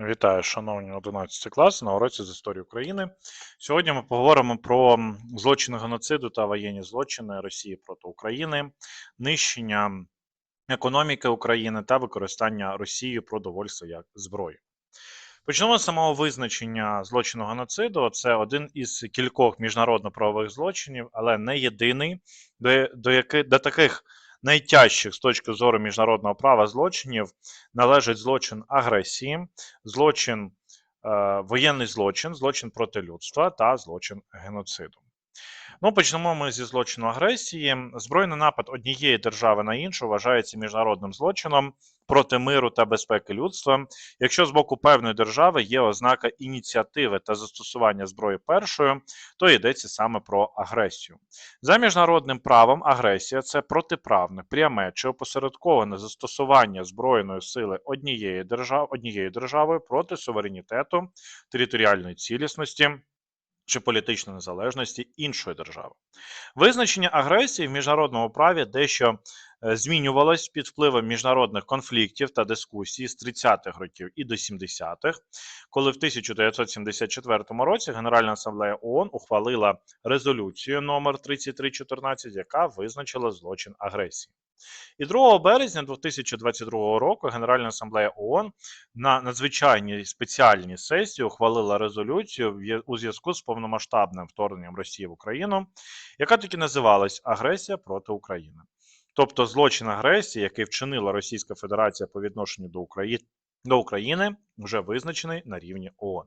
Вітаю, шановні 11 класи на уроці з історії України. Сьогодні ми поговоримо про злочини геноциду та воєнні злочини Росії проти України, нищення економіки України та використання Росією продовольства як зброї. Почнемо з самого визначення злочину геноциду. Це один із кількох міжнародно-правових злочинів, але не єдиний, до, до, яки, до таких найтяжчих з точки зору міжнародного права злочинів належить злочин агресії, злочин, е, воєнний злочин, злочин проти людства та злочин геноциду. Ну, почнемо ми зі злочину агресії. Збройний напад однієї держави на іншу вважається міжнародним злочином проти миру та безпеки людства, якщо з боку певної держави є ознака ініціативи та застосування зброї першою, то йдеться саме про агресію. За міжнародним правом, агресія це протиправне, пряме чи опосередковане застосування збройної сили однієї держави однією державою проти суверенітету, територіальної цілісності чи політичної незалежності іншої держави. Визначення агресії в міжнародному праві дещо змінювалось під впливом міжнародних конфліктів та дискусій з 30-х років і до 70-х, коли в 1974 році Генеральна асамблея ООН ухвалила резолюцію номер 3314, яка визначила злочин агресії. І 2 березня 2022 року Генеральна асамблея ООН на надзвичайній спеціальній сесії ухвалила резолюцію у зв'язку з повномасштабним вторгненням Росії в Україну, яка таки називалась Агресія проти України. Тобто злочин агресії, який вчинила Російська Федерація по відношенню до України, до України, вже визначений на рівні ООН.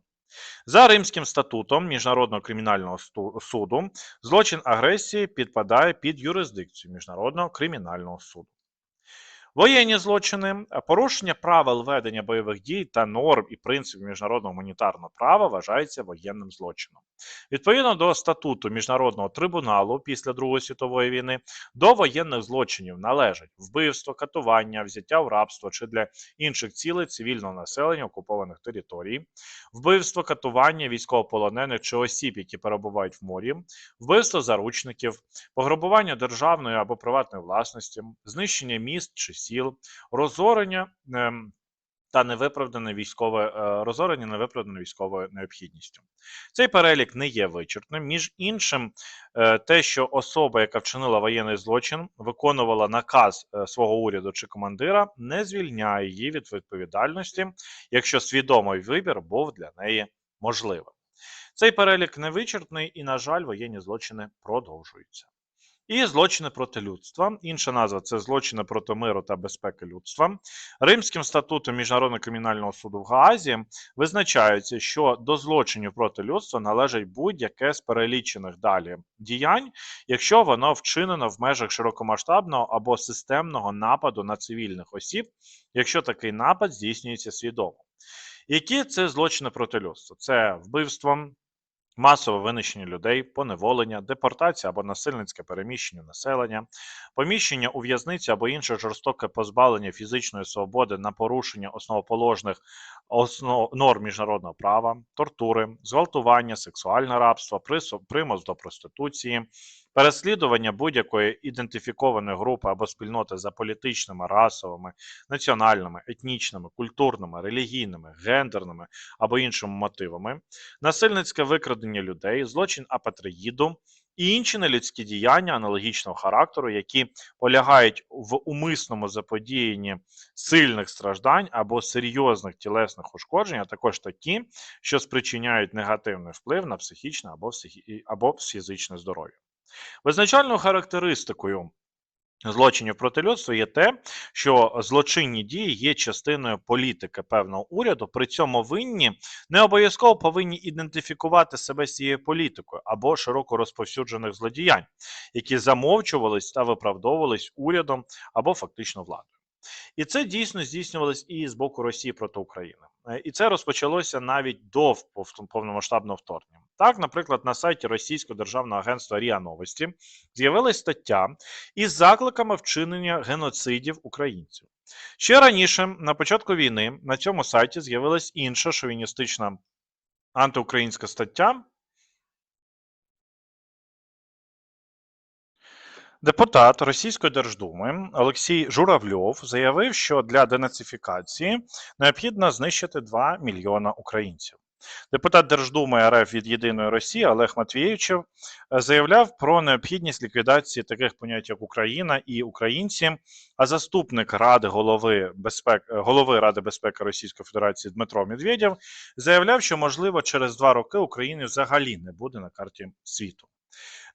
За Римським статутом Міжнародного кримінального суду злочин агресії підпадає під юрисдикцію Міжнародного кримінального суду. Воєнні злочини, порушення правил ведення бойових дій та норм і принципів міжнародного гуманітарного права вважається воєнним злочином. Відповідно до статуту Міжнародного трибуналу після Другої світової війни до воєнних злочинів належать вбивство, катування, взяття в рабство чи для інших цілей цивільного населення окупованих територій, вбивство, катування військовополонених чи осіб, які перебувають в морі, вбивство заручників, пограбування державної або приватної власності, знищення міст чи сіл, розорення ем, та невиправдане військове е, розорення невиправданою військовою необхідністю. Цей перелік не є вичерпним. Між іншим, е, те, що особа, яка вчинила воєнний злочин, виконувала наказ е, свого уряду чи командира, не звільняє її від відповідальності, якщо свідомий вибір був для неї можливим. Цей перелік невичерпний і, на жаль, воєнні злочини продовжуються. І злочини проти людства. Інша назва це злочини проти миру та безпеки людства. Римським статутом Міжнародного кримінального суду в Гаазі визначається, що до злочинів проти людства належить будь-яке з перелічених далі діянь, якщо воно вчинено в межах широкомасштабного або системного нападу на цивільних осіб, якщо такий напад здійснюється свідомо. Які це злочини проти людства? Це вбивство, масове винищення людей, поневолення, депортація або насильницьке переміщення населення, поміщення у в'язниці або інше жорстоке позбавлення фізичної свободи на порушення основоположних основ норм міжнародного права, тортури, зґвалтування, сексуальне рабство, примус до проституції, переслідування будь-якої ідентифікованої групи або спільноти за політичними, расовими, національними, етнічними, культурними, релігійними, гендерними або іншими мотивами, насильницьке викрадення людей, злочин апатриїду і інші нелюдські діяння аналогічного характеру, які полягають в умисному заподіянні сильних страждань або серйозних тілесних ушкоджень, а також такі, що спричиняють негативний вплив на психічне або, психі... або фізичне здоров'я. Визначальною характеристикою злочинів проти людства є те, що злочинні дії є частиною політики певного уряду, при цьому винні не обов'язково повинні ідентифікувати себе з цією політикою або широко розповсюджених злодіянь, які замовчувались та виправдовувались урядом або фактично владою. І це дійсно здійснювалось і з боку Росії проти України. Е, І це розпочалося навіть до повномасштабного вторгнення. Так, наприклад, на сайті Російського державного агентства РІА Новості з'явилась стаття із закликами вчинення геноцидів українців. Ще раніше, на початку війни, на цьому сайті з'явилась інша шовіністична антиукраїнська стаття. Депутат Російської Держдуми Олексій Журавльов заявив, що для денацифікації необхідно знищити 2 мільйона українців. Депутат Держдуми РФ від Єдиної Росії Олег Матвієвичев е, заявляв про необхідність ліквідації таких понять, як Україна і українці. А заступник Ради голови безпеки голови Ради безпеки Російської Федерації Дмитро Медведєв заявляв, що можливо через два роки України взагалі не буде на карті світу.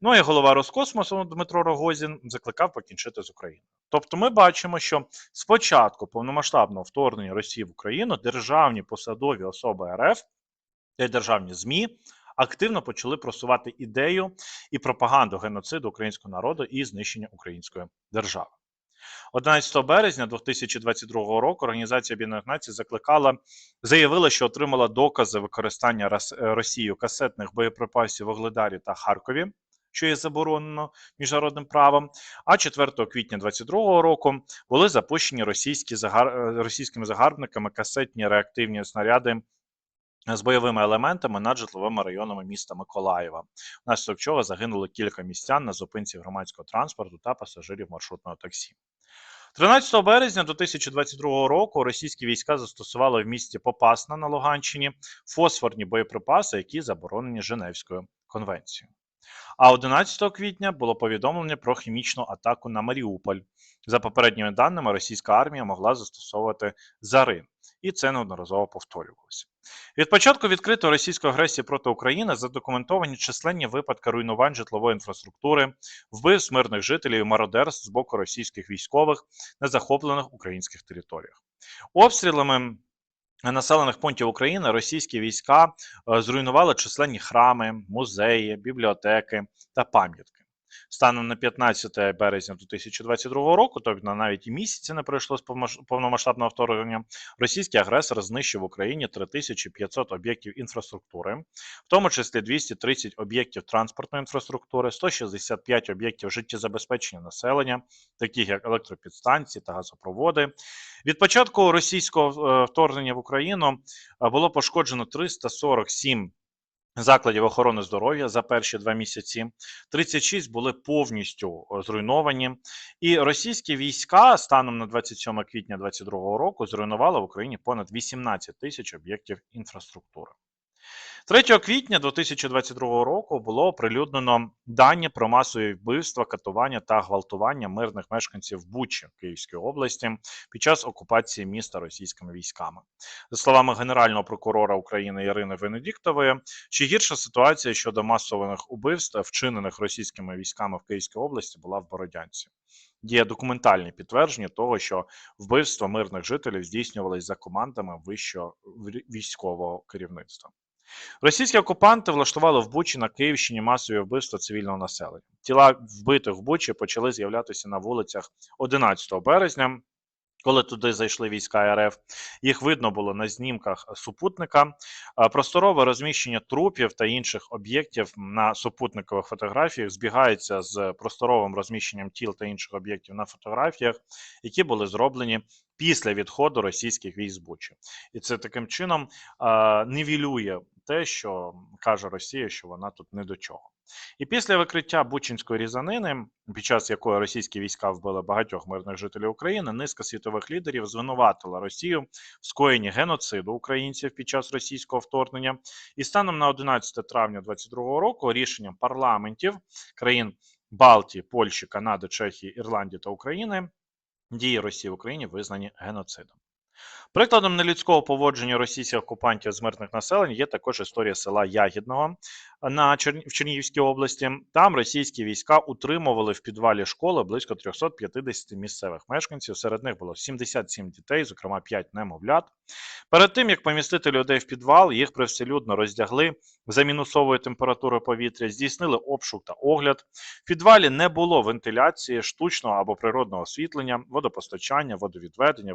Ну і голова Роскосмосу Дмитро Рогозін закликав покінчити з Україною. Тобто, ми бачимо, що спочатку повномасштабного вторгнення Росії в Україну державні посадові особи РФ та державні ЗМІ активно почали просувати ідею і пропаганду геноциду українського народу і знищення української держави. 11 березня 2022 року Організація Об'єднаних Націй закликала, заявила, що отримала докази використання е, Росією касетних боєприпасів в Огледарі та Харкові, що є заборонено міжнародним правом. А 4 квітня 2022 року були запущені російські загар... е, російськими загарбниками касетні реактивні снаряди з бойовими елементами над житловими районами міста Миколаєва, внаслідок чого загинули кілька містян на зупинці громадського транспорту та пасажирів маршрутного таксі. 13 березня 2022 року російські війська застосували в місті Попасна на Луганщині фосфорні боєприпаси, які заборонені Женевською конвенцією. А 11 квітня було повідомлення про хімічну атаку на Маріуполь. За попередніми даними, російська армія могла застосовувати зари, і це неодноразово повторювалося. Від початку відкритої російської агресії проти України задокументовані численні випадки руйнувань житлової інфраструктури, вбивств мирних жителів і мародерств з боку російських військових на захоплених українських територіях. Обстрілами населених пунктів України російські війська е, зруйнували численні храми, музеї, бібліотеки та пам'ятки. Станом на 15 березня 2022 року, тобто навіть і місяці не пройшло з повномасштабного вторгнення, російський агресор знищив в Україні 3500 об'єктів інфраструктури, в тому числі 230 об'єктів транспортної інфраструктури, 165 об'єктів життєзабезпечення населення, таких як електропідстанції та газопроводи. Від початку російського е, вторгнення в Україну е, було пошкоджено 347 закладів охорони здоров'я за перші два місяці. 36 були повністю е, зруйновані. І російські війська станом на 27 квітня 2022 року зруйнували в Україні понад 18 тисяч об'єктів інфраструктури. 3 квітня 2022 року було оприлюднено дані про масові вбивства, катування та гвалтування мирних мешканців Бучі Київської області під час окупації міста російськими військами. За словами Генерального прокурора України Ірини Венедіктової, ще гірша ситуація щодо масованих убивств, вчинених російськими військами в Київській області, була в Бородянці. Є документальні підтвердження того, що вбивства мирних жителів здійснювалися за командами вищого військового керівництва. Російські окупанти влаштували в Бучі на Київщині масові вбивства цивільного населення. Тіла вбитих в Бучі почали з'являтися на вулицях 11 березня. Коли туди зайшли війська РФ, їх видно було на знімках супутника. Просторове розміщення трупів та інших об'єктів на супутникових фотографіях збігається з просторовим розміщенням тіл та інших об'єктів на фотографіях, які були зроблені після відходу російських військ з Бучі. І це таким чином нівелює те, що каже Росія, що вона тут не до чого. І після викриття Бучинської різанини, під час якої російські війська вбили багатьох мирних жителів України, низка світових лідерів звинуватила Росію в скоєнні геноциду українців під час російського вторгнення. І станом на 11 травня 2022 року рішенням парламентів країн Балтії, Польщі, Канади, Чехії, Ірландії та України дії Росії в Україні визнані геноцидом. Прикладом нелюдського поводження російських окупантів з мирних населень є також історія села Ягідного на Чер... в Чернігівській області. Там російські війська утримували в підвалі школи близько 350 місцевих мешканців. Серед них було 77 дітей, зокрема 5 немовлят. Перед тим як помістити людей в підвал, їх привселюдно роздягли за мінусовою температурою повітря, здійснили обшук та огляд. В підвалі не було вентиляції, штучного або природного освітлення, водопостачання, водовідведення,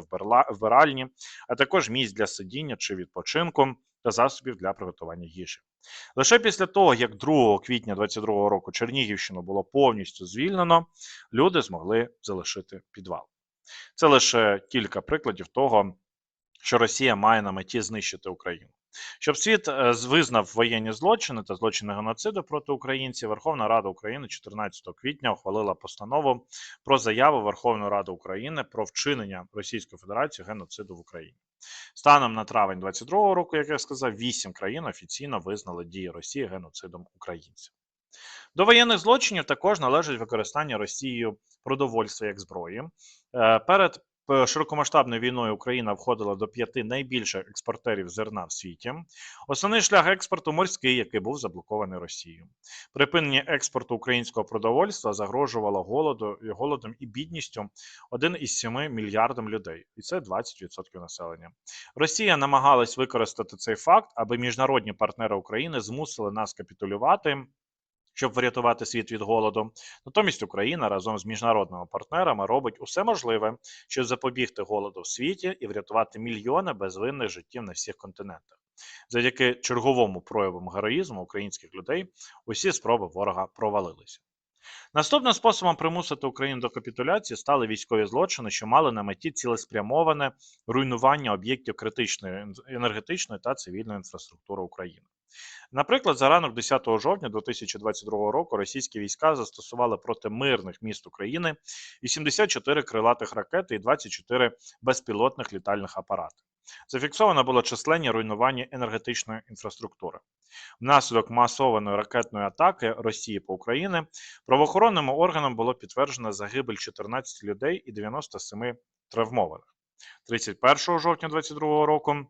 вбиральні, а також місць для сидіння чи відпочинку та засобів для приготування їжі. Лише після того, як 2 квітня 2022 року Чернігівщину було повністю звільнено, люди змогли залишити підвал. Це лише кілька прикладів того, що Росія має на меті знищити Україну. Щоб світ е, визнав воєнні злочини та злочини геноциду проти українців, Верховна Рада України 14 квітня ухвалила постанову про заяву Верховної Ради України про вчинення Російської Федерації геноциду в Україні. Станом на травень 22 року, як я сказав, вісім країн офіційно визнали дії Росії геноцидом українців. До воєнних злочинів також належить використання Росією продовольства як зброї. Е, Перед широкомасштабною війною Україна входила до п'яти найбільших експортерів зерна в світі. Основний шлях експорту морський, який був заблокований Росією. Припинення експорту українського продовольства загрожувало голоду, голодом і бідністю 1,7 мільярдам людей, і це 20% населення. Росія намагалась використати цей факт, аби міжнародні партнери України змусили нас капітулювати. Щоб врятувати світ від голоду, натомість Україна разом з міжнародними партнерами робить усе можливе, щоб запобігти голоду в світі і врятувати мільйони безвинних життів на всіх континентах. Завдяки черговому проявам героїзму українських людей усі спроби ворога провалилися. Наступним способом примусити Україну до капітуляції стали військові злочини, що мали на меті цілеспрямоване руйнування об'єктів критичної ен- енергетичної та цивільної інфраструктури України. Наприклад, за ранок 10 жовтня 2022 року російські війська застосували проти мирних міст України 84 крилатих ракети і 24 безпілотних літальних апарати. Зафіксовано було численні руйнування енергетичної інфраструктури. Внаслідок масованої ракетної атаки Росії по Україні правоохоронним органам було підтверджено загибель 14 людей і 97 травмованих. 31 жовтня 2022 року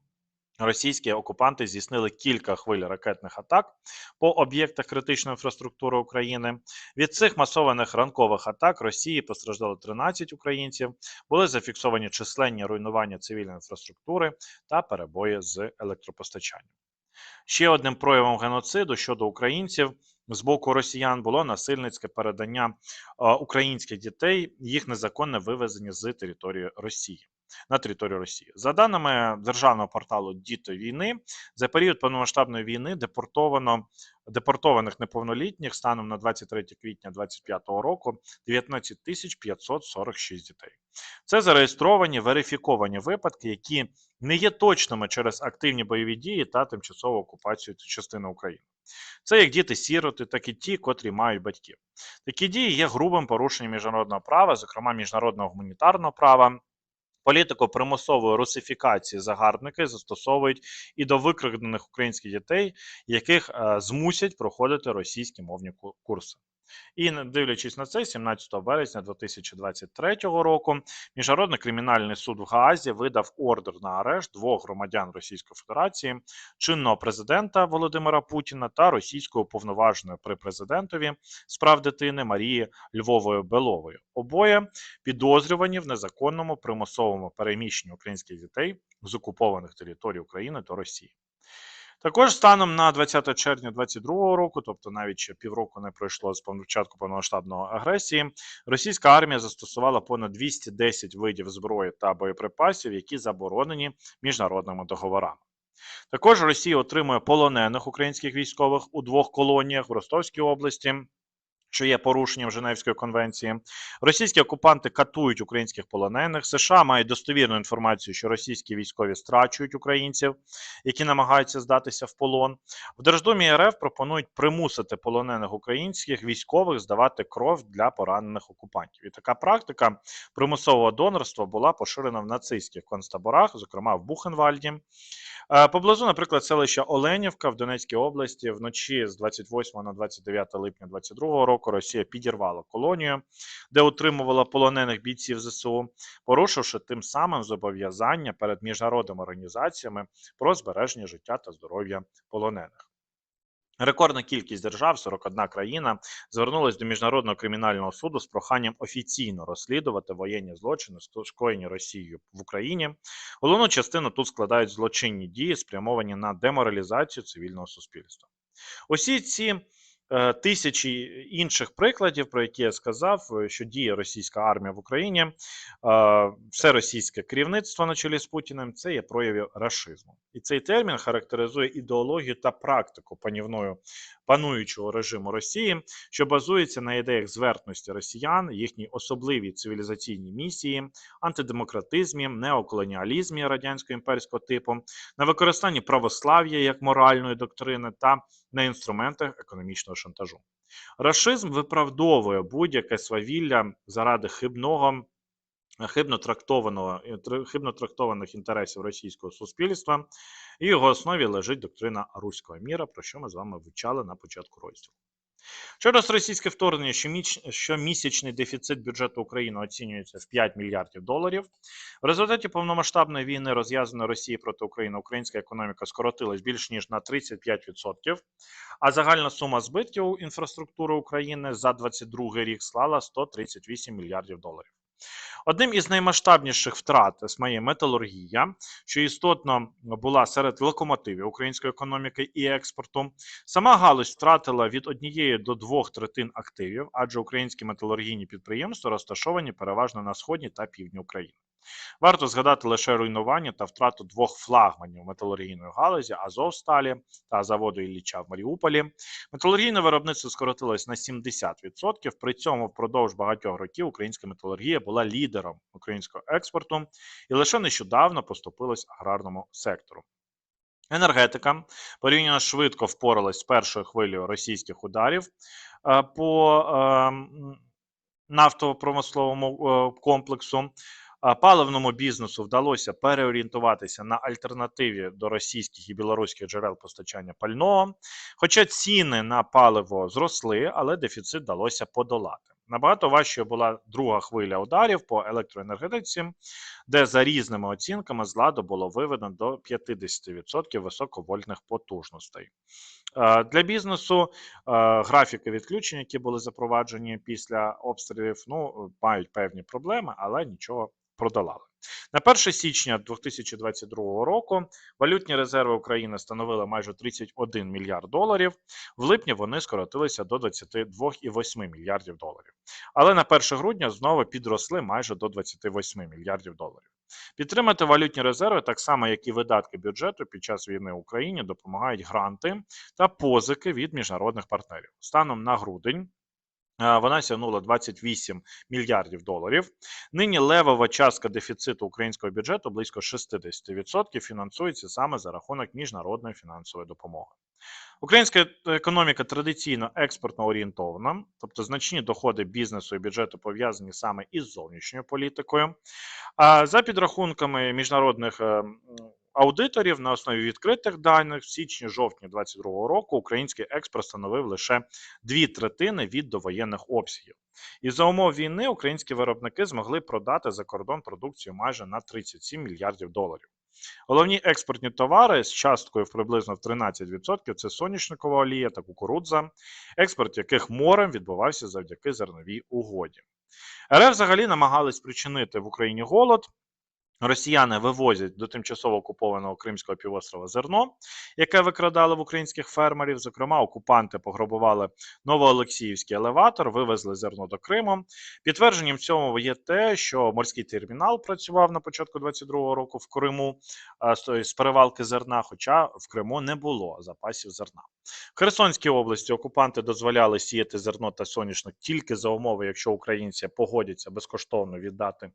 російські окупанти здійснили кілька хвиль ракетних атак по об'єктах критичної інфраструктури України. Від цих масованих ранкових атак Росії постраждало 13 українців, були зафіксовані численні руйнування цивільної інфраструктури та перебої з електропостачанням. Ще одним проявом геноциду щодо українців з боку росіян було насильницьке передання е, українських дітей, їх незаконне вивезення з території Росії. На територію Росії за даними державного порталу Діти війни за період повномасштабної війни депортовано депортованих неповнолітніх станом на 23 квітня 2025 року 19 тисяч 546 дітей. Це зареєстровані верифіковані випадки, які не є точними через активні бойові дії та тимчасову окупацію частини України. Це як діти-сіроти, так і ті, котрі мають батьків. Такі дії є грубим порушенням міжнародного права, зокрема міжнародного гуманітарного права. Політику примусової русифікації загарбники застосовують і до викрадених українських дітей, яких е, змусять проходити російські мовні ку- курси. І дивлячись на це, 17 березня 2023 року Міжнародний кримінальний суд в Гаазі видав ордер на арешт двох громадян Російської Федерації, чинного президента Володимира Путіна та російської уповноваженої при президентові з прав дитини Марії Львової Белової. Обоє підозрювані в незаконному примусовому переміщенні українських дітей з окупованих територій України до Росії. Також станом на 20 червня 2022 року, тобто навіть ще півроку не пройшло з початку повномасштабної агресії, російська армія застосувала понад 210 видів зброї та боєприпасів, які заборонені міжнародними договорами. Також Росія отримує полонених українських військових у двох колоніях в Ростовській області. Що є порушенням Женевської конвенції, російські окупанти катують українських полонених. США мають достовірну інформацію, що російські військові страчують українців, які намагаються здатися в полон. В Держдумі РФ пропонують примусити полонених українських військових здавати кров для поранених окупантів. І така практика примусового донорства була поширена в нацистських концтаборах, зокрема в Бухенвальді. Е, Поблизу, наприклад, селища Оленівка в Донецькій області вночі з 28 на 29 липня 2022 року Росія підірвала колонію, де утримувала полонених бійців ЗСУ, порушивши тим самим зобов'язання перед міжнародними організаціями про збереження життя та здоров'я полонених. Рекордна кількість держав, 41 країна, звернулась до міжнародного кримінального суду з проханням офіційно розслідувати воєнні злочини, скоєні Росією в Україні. Головну частину тут складають злочинні дії, спрямовані на деморалізацію цивільного суспільства. Усі ці тисячі інших прикладів, про які я сказав, е, що діє російська армія в Україні, е, все російське керівництво на чолі з Путіним, це є прояви рашизму. І цей термін характеризує ідеологію та практику панівною пануючого режиму Росії, що базується на ідеях звертності росіян, їхній особливій цивілізаційній місії, антидемократизмі, неоколоніалізмі радянсько-імперського типу, на використанні православ'я як моральної доктрини та на інструментах економічного шантажу. Рашизм виправдовує будь-яке свавілля заради хибного. Хибно трактованого хибно трактованих інтересів російського суспільства, і його основі лежить доктрина руського міра, про що ми з вами вивчали на початку розділу. Через російське вторгнення щомісячний дефіцит бюджету України оцінюється в 5 мільярдів доларів. В результаті повномасштабної війни, розв'язаної Росії проти України, українська економіка скоротилась більш ніж на 35%, а загальна сума збитків інфраструктури України за 2022 рік склала 138 мільярдів доларів. Одним із наймасштабніших втрат СМЄ металургія, що істотно була серед локомотивів української економіки і експорту. Сама галузь втратила від однієї до двох третин активів, адже українські металургійні підприємства розташовані переважно на сході та півдні України. Варто згадати лише руйнування та втрату двох флагманів металургійної галузі Азовсталі та заводу Ілліча в Маріуполі. Металургійне виробництво скоротилось на 70%. При цьому впродовж багатьох років українська металургія була лідером українського експорту і лише нещодавно поступилась аграрному сектору. Енергетика порівняно швидко впоралась з першою хвилею російських ударів е, по ем, нафтово-промисловому е, комплексу паливному бізнесу вдалося переорієнтуватися на альтернативі до російських і білоруських джерел постачання пального. Хоча ціни на паливо зросли, але дефіцит вдалося подолати. Набагато важчою була друга хвиля ударів по електроенергетиці, де за різними оцінками з ладу було виведено до 50% високовольтних потужностей. Для бізнесу графіки відключень, які були запроваджені після обстрілів, ну мають певні проблеми, але нічого продолали. На 1 січня 2022 року валютні резерви України становили майже 31 мільярд доларів. В липні вони скоротилися до 22,8 мільярдів доларів. Але на 1 грудня знову підросли майже до 28 мільярдів доларів. Підтримати валютні резерви, так само як і видатки бюджету під час війни в Україні, допомагають гранти та позики від міжнародних партнерів. Станом на грудень вона сягнула 28 мільярдів доларів. Нині левова частка дефіциту українського бюджету близько 60% фінансується саме за рахунок міжнародної фінансової допомоги. Українська економіка традиційно експортно орієнтована, тобто значні доходи бізнесу і бюджету пов'язані саме із зовнішньою політикою. А за підрахунками міжнародних е, аудиторів на основі відкритих даних в січні-жовтні 2022 року український експорт становив лише дві третини від довоєнних обсягів. І за умов війни українські виробники змогли продати за кордон продукцію майже на 37 мільярдів доларів. Головні експортні товари з часткою приблизно в 13% це соняшникова олія та кукурудза, експорт яких морем відбувався завдяки зерновій угоді. РФ взагалі намагались спричинити в Україні голод. Росіяни вивозять до тимчасово окупованого Кримського півострова зерно, яке викрадали в українських фермерів. Зокрема, окупанти пограбували Новоолексіївський елеватор, вивезли зерно до Криму. Підтвердженням цьому є те, що морський термінал працював на початку 22-го року в Криму з перевалки зерна, хоча в Криму не було запасів зерна. В Херсонській області окупанти дозволяли сіяти зерно та соняшник тільки за умови, якщо українці погодяться безкоштовно віддати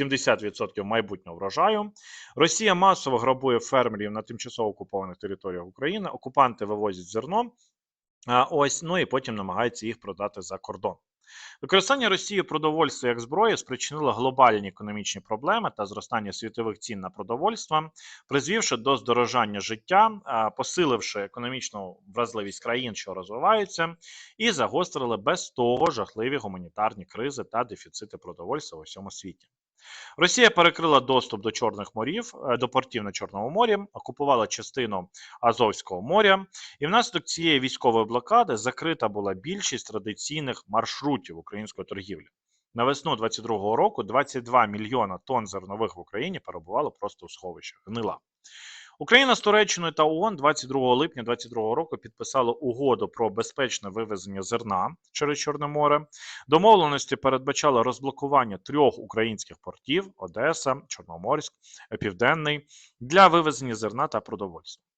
70% майбутнього майбутнього врожаю. Росія масово грабує фермерів на тимчасово окупованих територіях України. Окупанти вивозять зерно. Ось ну і потім намагаються їх продати за кордон. Використання Росії продовольства як зброї спричинило глобальні економічні проблеми та зростання світових цін на продовольство, призвівши до здорожання життя, посиливши економічну вразливість країн, що розвиваються, і загострили без того жахливі гуманітарні кризи та дефіцити продовольства у всьому світі. Росія перекрила доступ до Чорних морів, е, до портів на Чорному морі, окупувала частину Азовського моря, і внаслідок цієї військової блокади закрита була більшість традиційних маршрутів української торгівлі. На весну 2022 року 22 мільйона тонн зернових в Україні перебувало просто у сховищах. Гнила. Україна з Туреччиною та ООН 22 липня 2022 року підписали угоду про безпечне вивезення зерна через Чорне море. Домовленості передбачали розблокування трьох українських портів: Одеса, Чорноморськ, Південний для вивезення зерна та продовольства.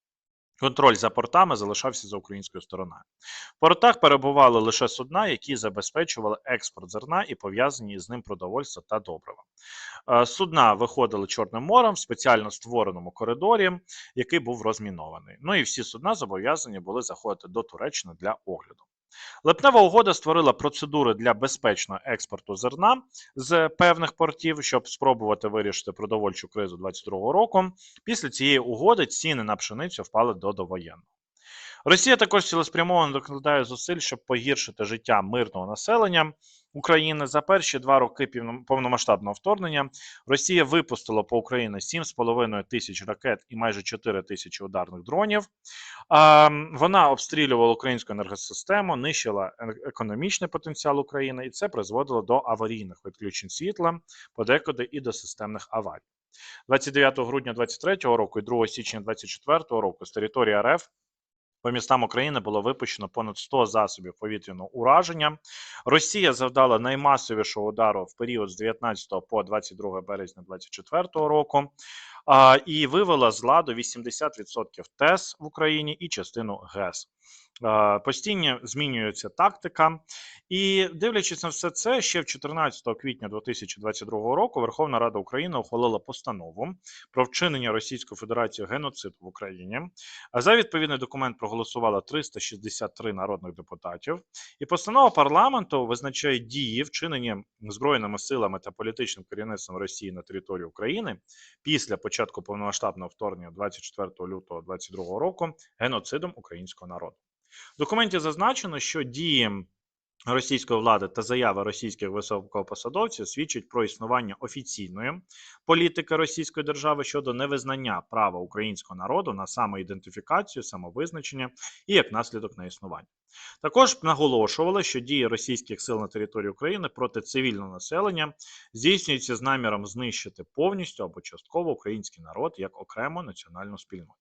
Контроль за портами залишався за українською стороною. В портах перебували лише судна, які забезпечували експорт зерна і пов'язані з ним продовольство та добрива. Е, Судна виходили Чорним морем в спеціально створеному коридорі, який був розмінований. Ну і всі судна зобов'язані були заходити до Туреччини для огляду. Липнева угода створила процедури для безпечного експорту зерна з певних портів, щоб спробувати вирішити продовольчу кризу 2022 року. Після цієї угоди ціни на пшеницю впали до довоєнного. Росія також цілеспрямовано докладає зусиль, щоб погіршити життя мирного населення України. За перші два роки повномасштабного вторгнення Росія випустила по Україні 7,5 тисяч ракет і майже 4 тисячі ударних дронів. Вона обстрілювала українську енергосистему, нищила економічний потенціал України, і це призводило до аварійних відключень світла, подекуди і до системних аварій. 29 грудня 2023 року і 2 січня 2024 року з території РФ по містам України було випущено понад 100 засобів повітряного ураження. Росія завдала наймасовішого удару в період з 19 по 22 березня 2024 року і вивела з ладу 80% ТЕС в Україні і частину ГЕС. Постійно змінюється тактика, і дивлячись на все це, ще в 14 квітня 2022 року Верховна Рада України ухвалила постанову про вчинення Російською Федерацією геноциду в Україні. А за відповідний документ проголосувало 363 народних депутатів. І постанова парламенту визначає дії, вчинені збройними силами та політичним керівництвом Росії на території України після початку повномасштабного вторгнення 24 лютого 2022 року геноцидом українського народу. В документі зазначено, що дії російської влади та заяви російських високопосадовців свідчать про існування офіційної політики Російської держави щодо невизнання права українського народу на самоідентифікацію, самовизначення і як наслідок на існування. Також наголошували, що дії російських сил на території України проти цивільного населення здійснюються з наміром знищити повністю або частково український народ як окрему національну спільноту.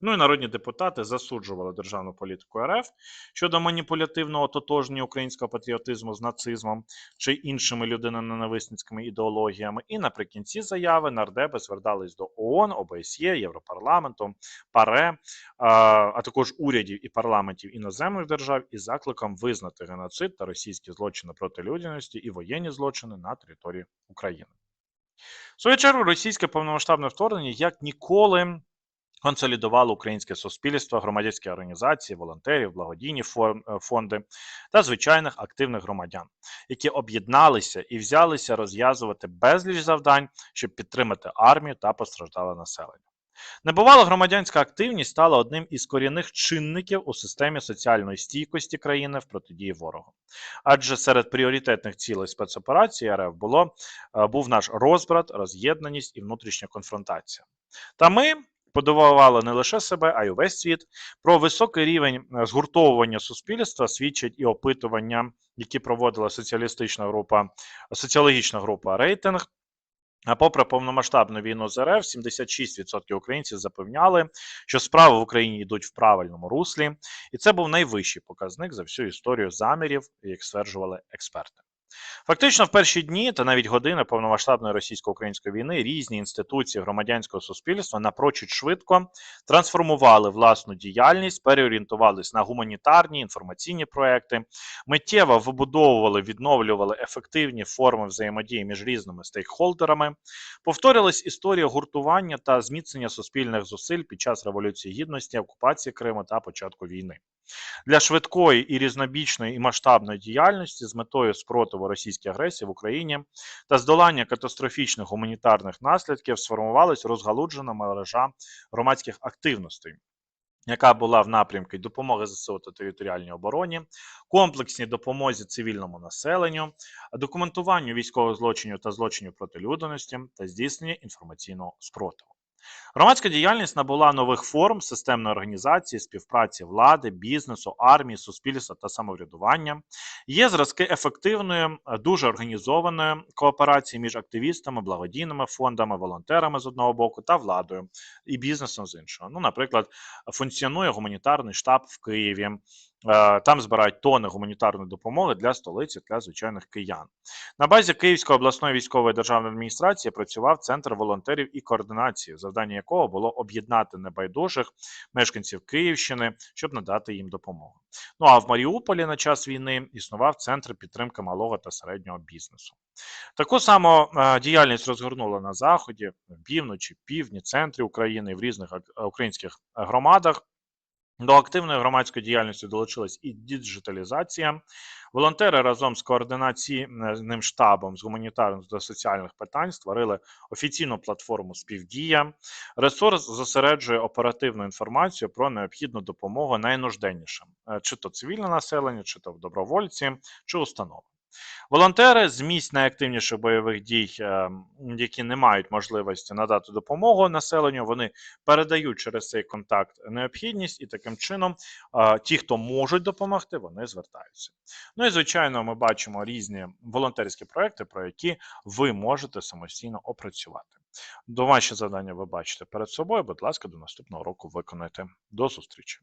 Ну і народні депутати засуджували державну політику РФ щодо маніпулятивного ототожнення українського патріотизму з нацизмом чи іншими людиноненависницькими ідеологіями. І наприкінці заяви нардепи звертались до ООН, ОБСЄ, Європарламенту, ПАРЕ, а також урядів і парламентів іноземних держав із закликом визнати геноцид та російські злочини проти людяності і воєнні злочини на території України. В свою чергу, російське повномасштабне вторгнення як ніколи консолідувало українське суспільство, громадянські організації, волонтерів, благодійні е, фонди та звичайних активних громадян, які об'єдналися і взялися розв'язувати безліч завдань, щоб підтримати армію та постраждале населення. Небувала громадянська активність стала одним із корінних чинників у системі соціальної стійкості країни в протидії ворогу. Адже серед пріоритетних цілей спецоперації РФ було е, був наш розбрат, роз'єднаність і внутрішня конфронтація. Та ми подивували не лише себе, а й увесь світ. Про високий рівень е, згуртовування суспільства свідчать і опитування, які проводила соціалістична група, соціологічна група рейтинг. А попри повномасштабну війну з РФ, 76% українців запевняли, що справи в Україні йдуть в правильному руслі, і це був найвищий показник за всю історію замірів, як стверджували експерти. Фактично, в перші дні та навіть години повномасштабної російсько-української війни різні інституції громадянського суспільства напрочуд швидко трансформували власну діяльність, переорієнтувались на гуманітарні інформаційні проекти, миттєво вибудовували, відновлювали ефективні форми взаємодії між різними стейкхолдерами. Повторилась історія гуртування та зміцнення суспільних зусиль під час революції гідності, окупації Криму та початку війни. Для швидкої і різнобічної і масштабної діяльності з метою спротиву російській агресії в Україні та здолання катастрофічних гуманітарних наслідків сформувалась розгалуджена мережа громадських активностей. Яка була в напрямку допомоги ЗСУ та територіальній обороні, комплексній допомозі цивільному населенню, документуванню військових злочинів та злочинів проти людяності та здійснення інформаційного спротиву. Громадська діяльність набула нових форм системної організації, співпраці влади, бізнесу, армії, суспільства та самоврядування. Є зразки ефективної, дуже організованої кооперації між активістами, благодійними фондами, волонтерами з одного боку та владою і бізнесом з іншого. Ну, наприклад, функціонує гуманітарний штаб в Києві. Е, Там збирають тони гуманітарної допомоги для столиці, для звичайних киян. На базі Київської обласної військової державної адміністрації працював центр волонтерів і координації, завдання якого було об'єднати небайдужих мешканців Київщини, щоб надати їм допомогу. Ну а в Маріуполі на час війни існував центр підтримки малого та середнього бізнесу. Таку саму е, діяльність розгорнула на заході, в півночі, півдні, центрі України в різних е, українських громадах. До активної громадської діяльності долучилась і діджиталізація. Волонтери разом з координаційним штабом з гуманітарних та соціальних питань створили офіційну платформу Співдія. Ресурс зосереджує оперативну інформацію про необхідну допомогу найнужденнішим, е, чи то цивільне населення, чи то добровольці, чи установи. Волонтери з місць найактивніших бойових дій, е, які не мають можливості надати допомогу населенню, вони передають через цей контакт необхідність, і таким чином е, ті, хто можуть допомогти, вони звертаються. Ну і звичайно, ми бачимо різні волонтерські проекти, про які ви можете самостійно опрацювати. Домашнє завдання ви бачите перед собою. Будь ласка, до наступного року виконайте. До зустрічі!